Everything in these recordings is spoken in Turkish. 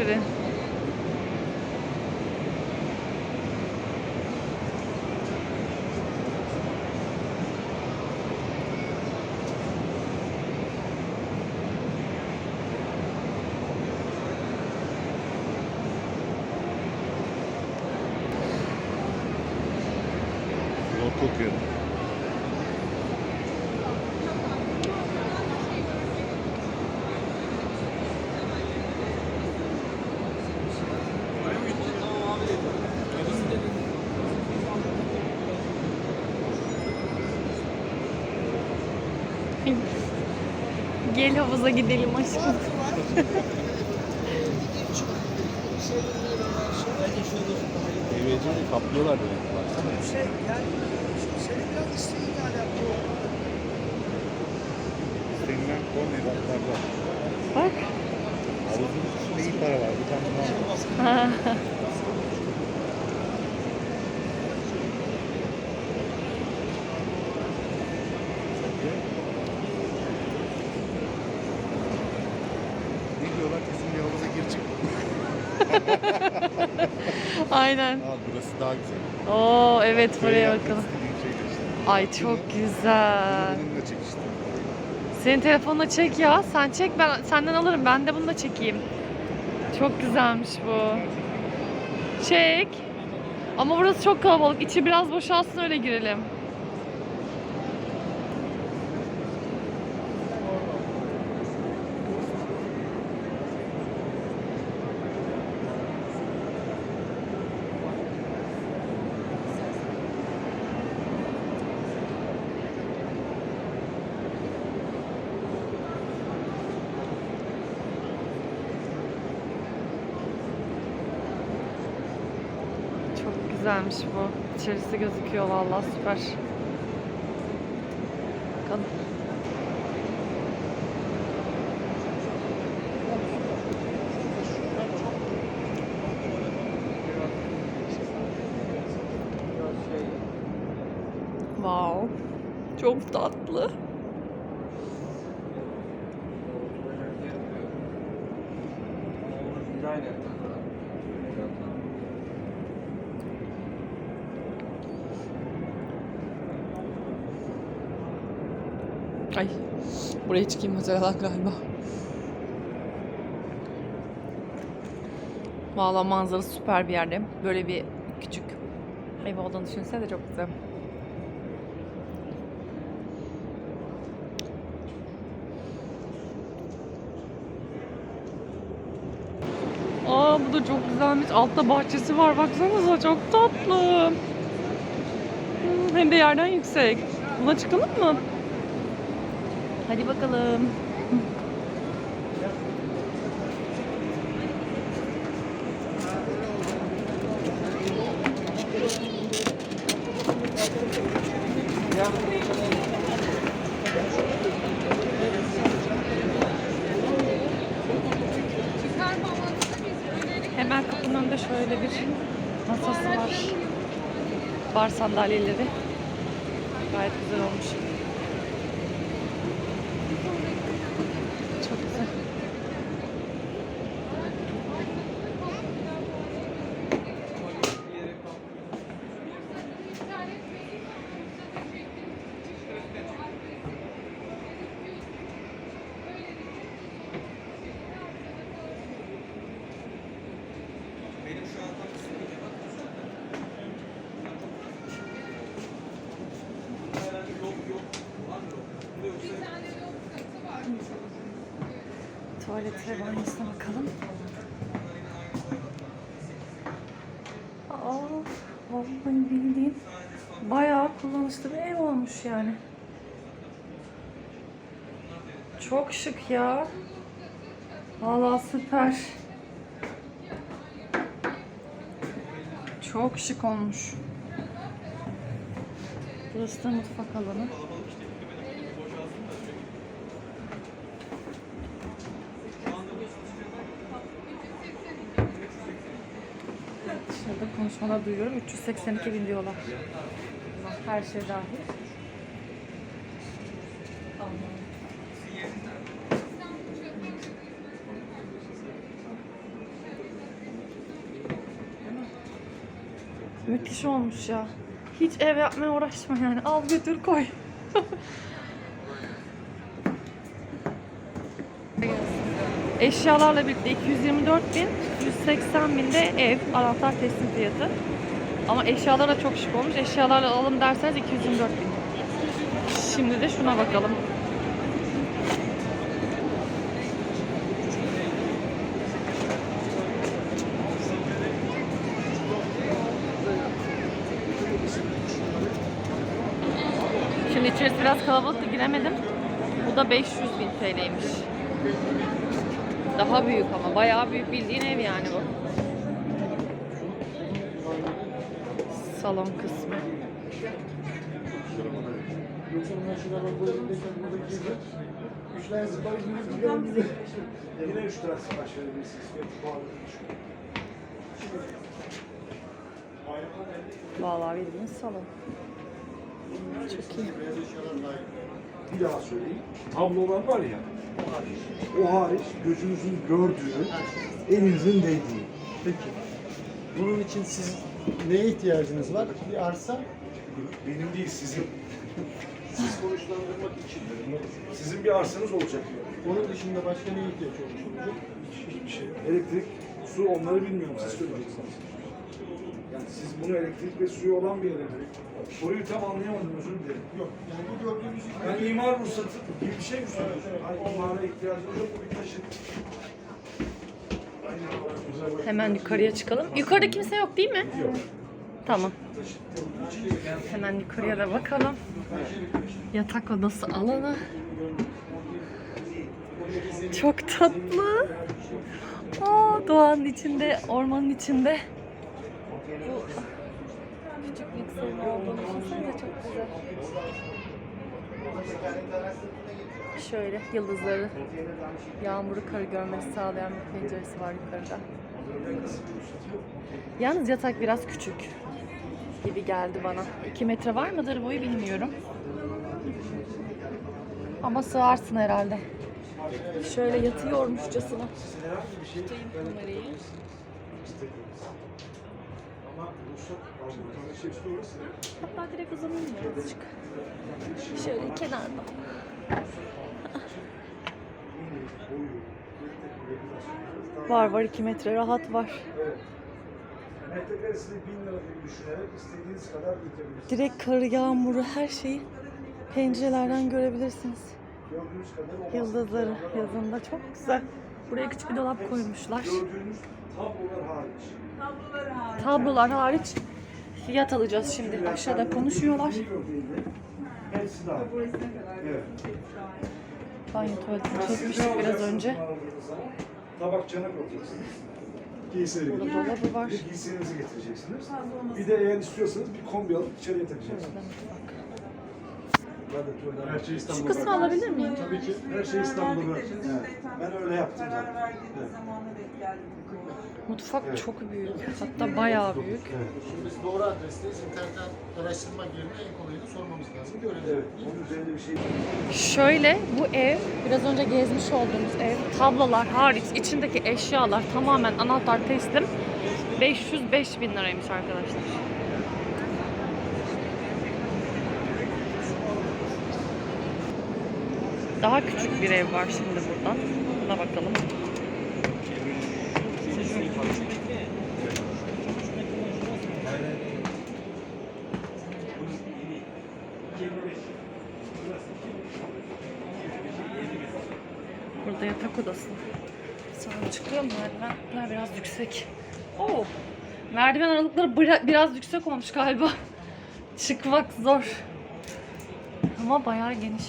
Çok Gel havuza gidelim aşkım. Meyveciyi kaplıyorlar böyle. Baksana. şey yani senin biraz isteğinle alakalı. Seninle kon ebatlarda. Bak. Havuzun içinde iyi para var. Bir tane daha var. Ne diyorlar? Kesin bir havuza gir çık. Aynen. Aa, burası daha güzel. Oo evet buraya bakalım. işte. Ay çok güzel. Bununla çek işte. Senin telefonla çek ya. Sen çek ben senden alırım. Ben de bunu da çekeyim. Çok güzelmiş bu. Çek. Ama burası çok kalabalık. İçi biraz boşalsın öyle girelim. Çok güzelmiş bu. İçerisi gözüküyor vallahi süper. Bakalım. Wow. Çok tatlı. Ay. Buraya çıkayım alan galiba. Valla manzarası süper bir yerde. Böyle bir küçük ev olduğunu düşünsene de çok güzel. Aa bu da çok güzelmiş. Altta bahçesi var. Baksanıza çok tatlı. Hem de yerden yüksek. Buna çıkalım mı? Hadi bakalım. Hemen kapının önünde şöyle bir masası var. Bar sandalyeleri. Gayet güzel olmuş. Çok güzel. Tuvalet ve banyosuna bakalım. Aa, vallahi bildiğin bayağı kullanışlı bir ev olmuş yani. Çok şık ya. Vallahi süper. Çok şık olmuş. Burası da mutfak alanı. Dışarıda konuşmalar duyuyorum. 382 bin diyorlar. Her şey dahil. Müthiş olmuş ya. Hiç ev yapmaya uğraşma yani. Al götür koy. Eşyalarla birlikte 224 bin, 180 bin de ev, anahtar teslim fiyatı. Ama eşyalar da çok şık olmuş. Eşyalarla alalım derseniz 224 bin. Şimdi de şuna bakalım. Şimdi içerisi biraz kalabalıktı giremedim. Bu da 500 bin TL'ymiş. Daha büyük ama bayağı büyük bildiğin ev yani bu. Salon kısmı. Yoksa bunlar. Vallahi bildiğin salon. Çok iyi. Bir daha söyleyeyim. Tablolar var ya. O hariç gözünüzün gördüğü, elinizin değdiği. Peki. Bunun için siz neye ihtiyacınız var? Bir arsa? Benim değil, sizin. Siz konuşlandırmak için. Sizin bir arsanız olacak. Onun dışında başka neye ihtiyaç olmuş olacak? Hiçbir şey. Elektrik, su onları bilmiyorum. Siz söyleyeceksiniz. Yani siz bunu elektrik ve suyu olan bir yere Soruyu tam anlayamadım özür dilerim. Yok. Yani bu gördüğünüz gibi. Yani imar ruhsatı gibi bir şey mi soruyorsun? Hayır, imara ihtiyacınız yok. Bu bir taşıt. Hemen yukarıya çıkalım. Yukarıda kimse yok değil mi? Yok. Tamam. Hemen yukarıya da bakalım. Yatak odası alanı. Çok tatlı. Aa, doğanın içinde, ormanın içinde. Bu küçük mikserin olduğunu düşünsenize çok güzel. Şöyle yıldızları, yağmuru, karı görmesi sağlayan bir penceresi var yukarıda. Yalnız yatak biraz küçük gibi geldi bana. 2 metre var mıdır boyu bilmiyorum. Ama sığarsın herhalde. Şöyle yatıyormuşçasına. Tutayım kamerayı. Hatta direkt uzanayım birazcık. Şöyle kenarda. Var var 2 metre rahat var. Evet. Metrekaresini bin lira gibi düşünerek istediğiniz kadar büyütebilirsiniz. Direkt karı, yağmuru, her şeyi pencerelerden görebilirsiniz. Gördüğünüz kadar o Yıldızları yazında çok güzel. Buraya küçük bir dolap koymuşlar. gördüğünüz tablolar hariç. Tablolar hariç fiyat alacağız şimdi. Aşağıda konuşuyorlar. Hepsi dahil. Evet. Banyo tuvaletini çekmiştik biraz önce. Tabak çanak alacaksınız. Giyseri Burada dolabı var. Bir de giysilerinizi getireceksiniz. Bir de eğer istiyorsanız bir kombi alıp içeriye takacaksınız. Her şey Şu İstanbul'da. kısmı alabilir miyim? Tabii ki her şey İstanbul'da. Evet. Ben öyle yaptım zaten. Karar verdiğimiz zamana denk geldik bu konuda. Mutfak çok büyük. Hatta bayağı büyük. Şimdi biz doğru adresteyiz. İnternetten araştırmak yerine en kolayını sormamız lazım. Görelim. Evet. Onun üzerinde bir şey Şöyle bu ev biraz önce gezmiş olduğumuz ev tablolar hariç içindeki eşyalar tamamen anahtar teslim 505 bin liraymış arkadaşlar. Daha küçük bir ev var şimdi buradan. Buna bakalım. Burada yatak odası. Sonra çıkıyor merdivenler biraz yüksek. Oo. Merdiven aralıkları bira- biraz yüksek olmuş galiba. Çıkmak zor. Ama bayağı geniş.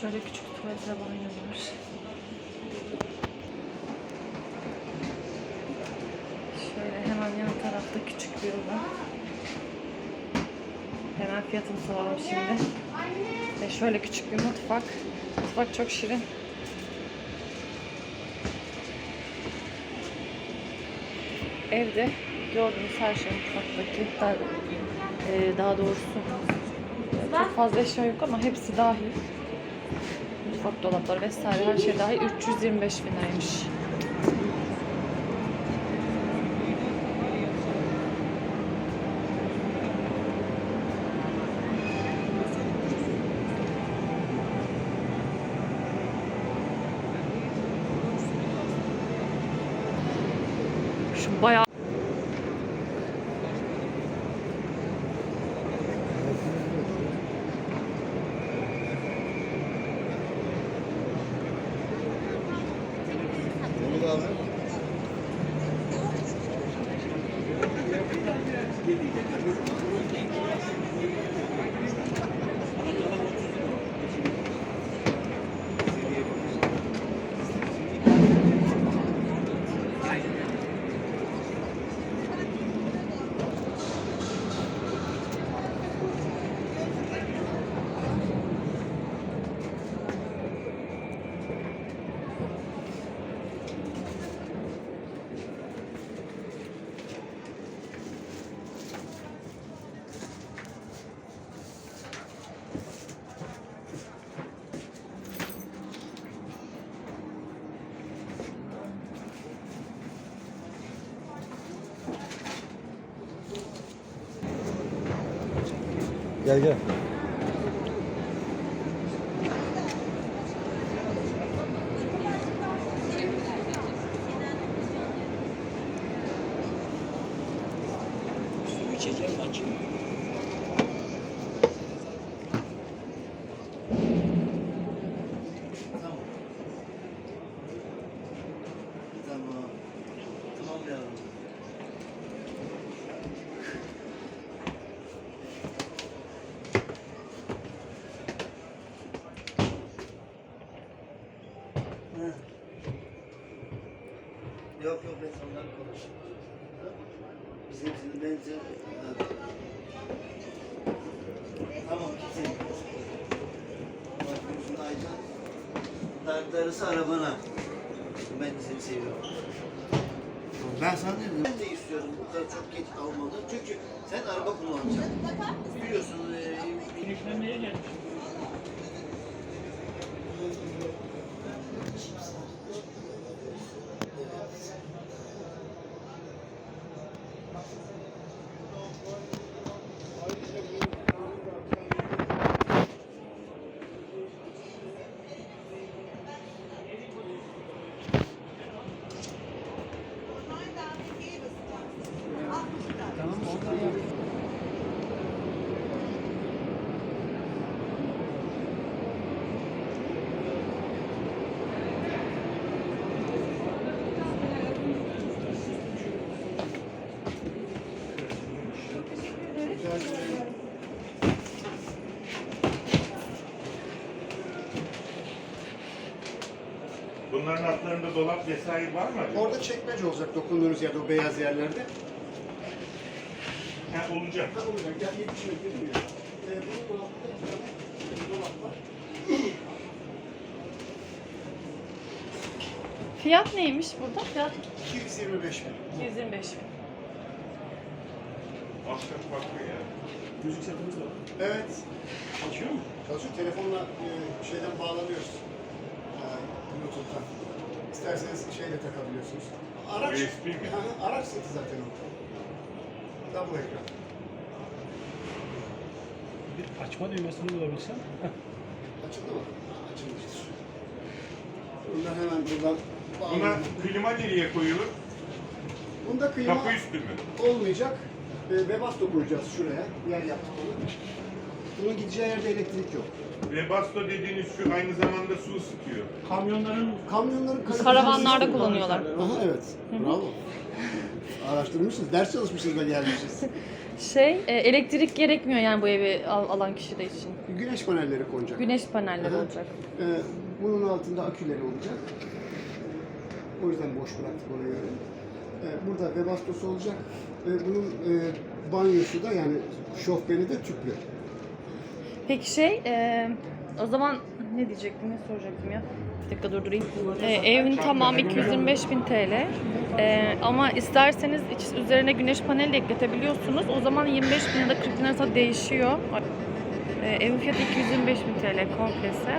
Şöyle küçük tuvalet ve banyo var. Şöyle hemen yan tarafta küçük bir oda. Hemen fiyatını soralım şimdi. Ve şöyle küçük bir mutfak. Mutfak çok şirin. Evde gördüğünüz her şey mutfaktaki. Ee, daha doğrusu çok fazla eşya yok ama hepsi dahil. Mutfak dolapları vesaire her şey dahil 325 bin liraymış. Gel gel. Tamam. Tamam yavrum. Heh. Yok yok ben ondan konuşuyorum. Biz hepsini bence... Tamam kesin. Bak yüzünü Aycan. Darısı arabana. Ben de seni seviyorum. Ben sana dedim. Ben de istiyorum bu kadar çok geç almalı. Çünkü sen araba kullanacaksın. Biliyorsun. E, Bunların altlarında dolap vesaire var mı? acaba? Orada çekmece olacak dokunduğunuz yerde o beyaz yerlerde. Ha, olacak. Ha, olacak. Ya 70 metre duruyor. Ee, bunun dolapta dolap var. fiyat neymiş burada? Fiyat 225 bin. 125 bin. Ahşap farklı ya. Müzik setimiz var. Evet. Açıyor mu? Çalışıyor. Telefonla e, şeyden bağlanıyoruz. E, Bluetooth'tan. İsterseniz şeyle takabiliyorsunuz. Araç, USB mi? Araç seti zaten o. Double ekran. Bir açma düğmesini bulabilsem. Açıldı mı? Açılmıştır. Bundan hemen buradan Buna bağlanıyor. klima nereye koyulur? Bunda klima Kapı üstü mü? olmayacak. E, Webasto koyacağız şuraya. Yer yaptık onu. Bunun gideceği yerde elektrik yok. Webasto dediğiniz şu aynı zamanda su ısıtıyor. Kamyonların Kamyonların Karavanlarda kullanıyorlar. Aha evet. Bravo. Araştırmışsınız, ders çalışmışsınız da gelmişiz. Şey, e, elektrik gerekmiyor yani bu evi al- alan kişi de için. Güneş panelleri konacak. Güneş panelleri Aha. olacak. Ee, bunun altında aküleri olacak. O yüzden boş bıraktık ona Ee, burada Webasto'su olacak. Ee, bunun e, banyosu da yani şofbeni de tüplü. Peki şey, e, o zaman ne diyecektim, ne soracaktım ya? Bir dakika durdurayım. Ee, evin tamamı 225 bin TL. Ee, ama isterseniz iç- üzerine güneş paneli de ekletebiliyorsunuz. O zaman 25 bin ya da 40 bin arasında değişiyor. Ee, evin fiyatı 225 bin TL komplesi.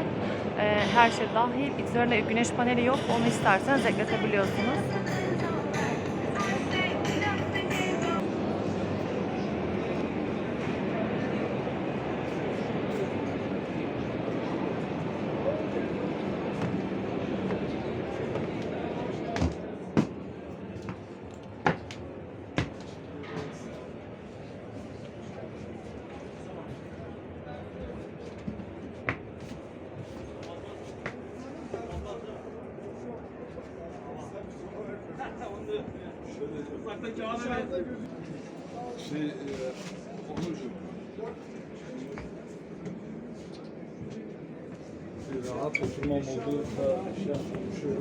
Ee, her şey dahil. Üzerine güneş paneli yok. Onu isterseniz ekletebiliyorsunuz. Şey, e, Onurcuğum. Bir rahat oturmam şey yapmam, şöyle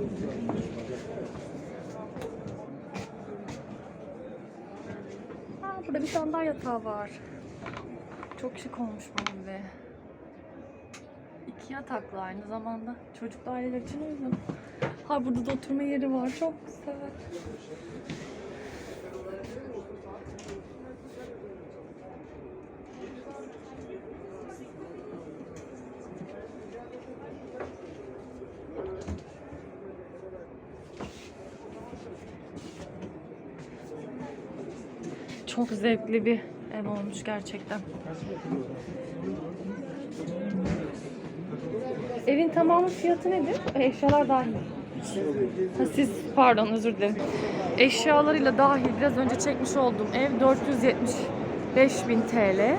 burada bir daha yatağı var. Çok şık olmuş bu be. İki yataklı aynı zamanda. Çocuklu aileler için uygun. Ha burada da oturma yeri var. Çok güzel. Çok zevkli bir ev olmuş gerçekten. Evin tamamı fiyatı nedir? Eşyalar dahil. Ha, siz pardon özür dilerim. Eşyalarıyla dahil biraz önce çekmiş olduğum ev 475 bin TL.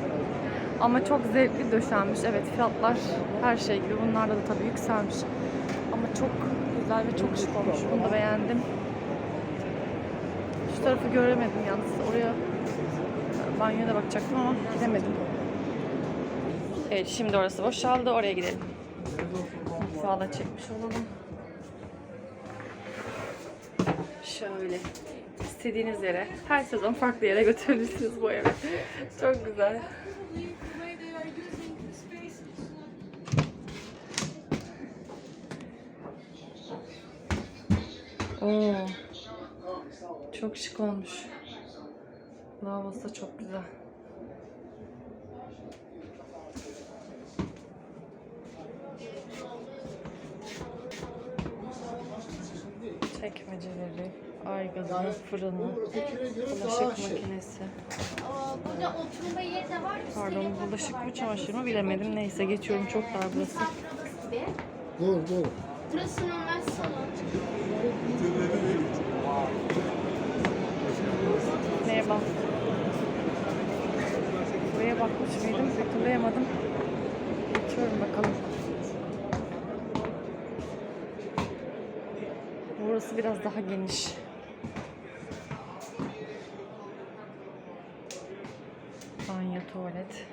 Ama çok zevkli döşenmiş. Evet fiyatlar her şey gibi. Bunlarda da tabii yükselmiş. Ama çok güzel ve çok şık olmuş. Bunu da beğendim. Şu tarafı göremedim yalnız. Oraya banyoya da bakacaktım ama gidemedim. Evet şimdi orası boşaldı. Oraya gidelim. Mutfağı da çekmiş olalım. Şöyle. istediğiniz yere, her sezon farklı yere götürebilirsiniz bu evi. Çok güzel. Oo. Çok şık olmuş. Lavabosu da çok güzel. Çekmeceleri, aygazı, fırını, bulaşık makinesi. Burada oturma yeri de var. Pardon bulaşık mı çamaşır mı bilemedim. Neyse geçiyorum çok dar burası. Doğru doğru. Burası normal salon. Merhaba. Bakmış mıydım? Hatırlayamadım. Geçiyorum bakalım. Burası biraz daha geniş. Banyo, tuvalet.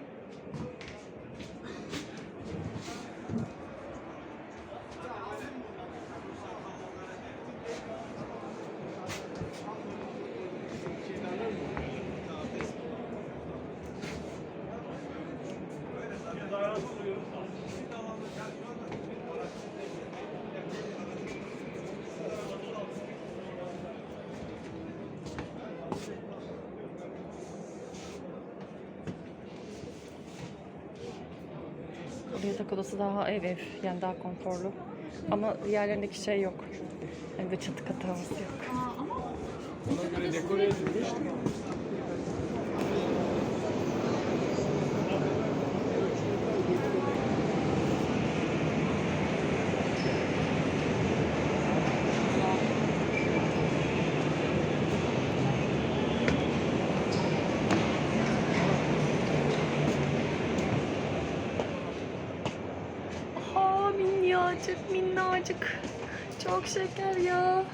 Burada yatak odası daha ev ev. Yani daha konforlu. Ama diğerlerindeki şey yok. Yani bir çatı havası yok. Ona göre dekore edilmiş. Aa minnacık minnacık. Çok şeker ya.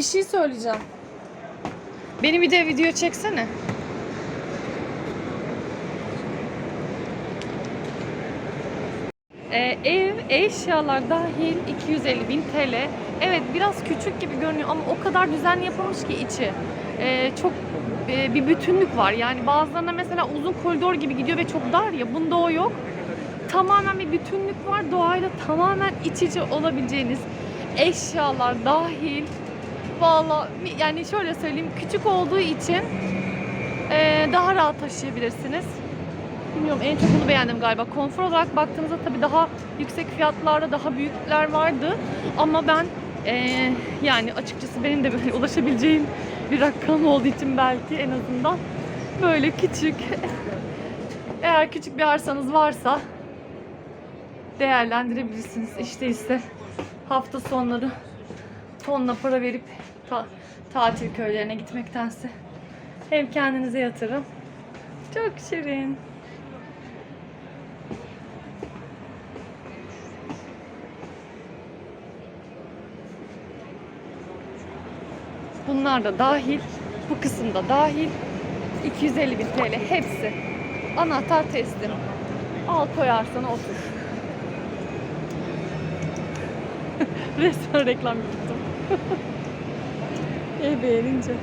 Bir şey söyleyeceğim. Beni bir de video çeksene. Ee, ev eşyalar dahil 250 bin TL. Evet biraz küçük gibi görünüyor ama o kadar düzenli yapılmış ki içi. Ee, çok e, bir bütünlük var. Yani bazılarına mesela uzun koridor gibi gidiyor ve çok dar ya. Bunda o yok. Tamamen bir bütünlük var. Doğayla tamamen iç içe olabileceğiniz eşyalar dahil. Valla yani şöyle söyleyeyim küçük olduğu için e, daha rahat taşıyabilirsiniz. Bilmiyorum en çok bunu beğendim galiba. Konfor olarak baktığınızda tabii daha yüksek fiyatlarda daha büyükler vardı. Ama ben eee, yani açıkçası benim de böyle ulaşabileceğim bir rakam olduğu için belki en azından böyle küçük. Eğer küçük bir arsanız varsa değerlendirebilirsiniz. İşte ise hafta sonları tonla para verip ta- tatil köylerine gitmektense hem kendinize yatırım. Çok şirin. Bunlar da dahil. Bu kısımda dahil. 250 bin TL hepsi. Anahtar teslim. Al koyarsan otur. Resmen reklam yaptım. Ev beğenince.